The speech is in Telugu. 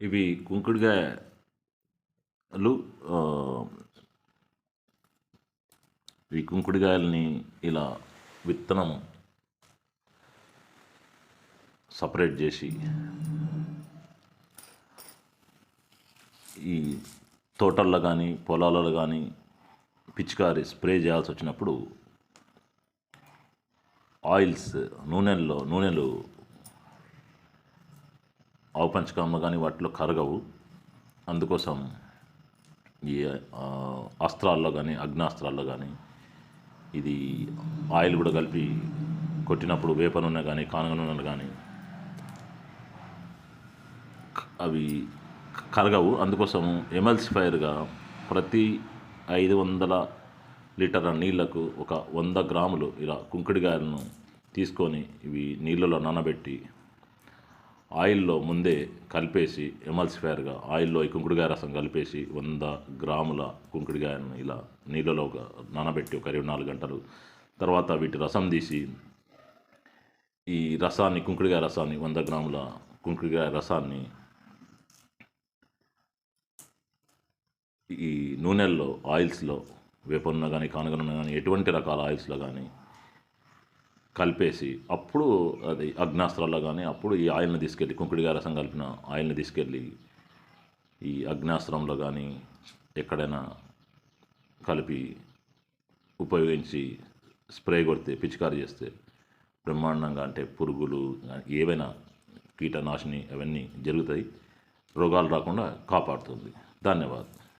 ఇవి కుంకుడుగాయలు ఈ కుంకుడుగాయలని ఇలా విత్తనం సపరేట్ చేసి ఈ తోటల్లో కానీ పొలాలలో కానీ పిచికారి స్ప్రే చేయాల్సి వచ్చినప్పుడు ఆయిల్స్ నూనెల్లో నూనెలు ఆవు పంచకంలో కానీ వాటిలో కరగవు. అందుకోసం ఈ అస్త్రాల్లో కానీ అగ్నాస్త్రాల్లో కానీ ఇది ఆయిల్ కూడా కలిపి కొట్టినప్పుడు వేప నూనె కానీ కానుగ నూనె కానీ అవి కరగవు. అందుకోసం ఎమల్సిఫైర్గా ప్రతి ఐదు వందల లీటర్ల నీళ్ళకు ఒక వంద గ్రాములు ఇలా కుంకుడికాయలను తీసుకొని ఇవి నీళ్ళలో నానబెట్టి ఆయిల్లో ముందే కలిపేసి ఎమల్సిఫైర్గా ఆయిల్లో ఈ కుంకుడుకాయ రసం కలిపేసి వంద గ్రాముల కుంకుడుకాయలను ఇలా నీళ్ళలో ఒక నానబెట్టి ఒక ఇరవై నాలుగు గంటలు తర్వాత వీటి రసం తీసి ఈ రసాన్ని కుంకుడుకాయ రసాన్ని వంద గ్రాముల కుంకుడుకాయ రసాన్ని ఈ నూనెల్లో ఆయిల్స్లో వేపనున్న కానీ కానుగనున్న కానీ ఎటువంటి రకాల ఆయిల్స్లో కానీ కలిపేసి అప్పుడు అది అగ్నాస్త్రాల్లో కానీ అప్పుడు ఈ ఆయిల్ని తీసుకెళ్ళి కుంకుడిగా రసం కలిపిన ఆయిల్ని తీసుకెళ్ళి ఈ అగ్నాస్త్రంలో కానీ ఎక్కడైనా కలిపి ఉపయోగించి స్ప్రే కొడితే పిచికారి చేస్తే బ్రహ్మాండంగా అంటే పురుగులు ఏవైనా కీటనాశిని అవన్నీ జరుగుతాయి. రోగాలు రాకుండా కాపాడుతుంది. ధన్యవాదాలు.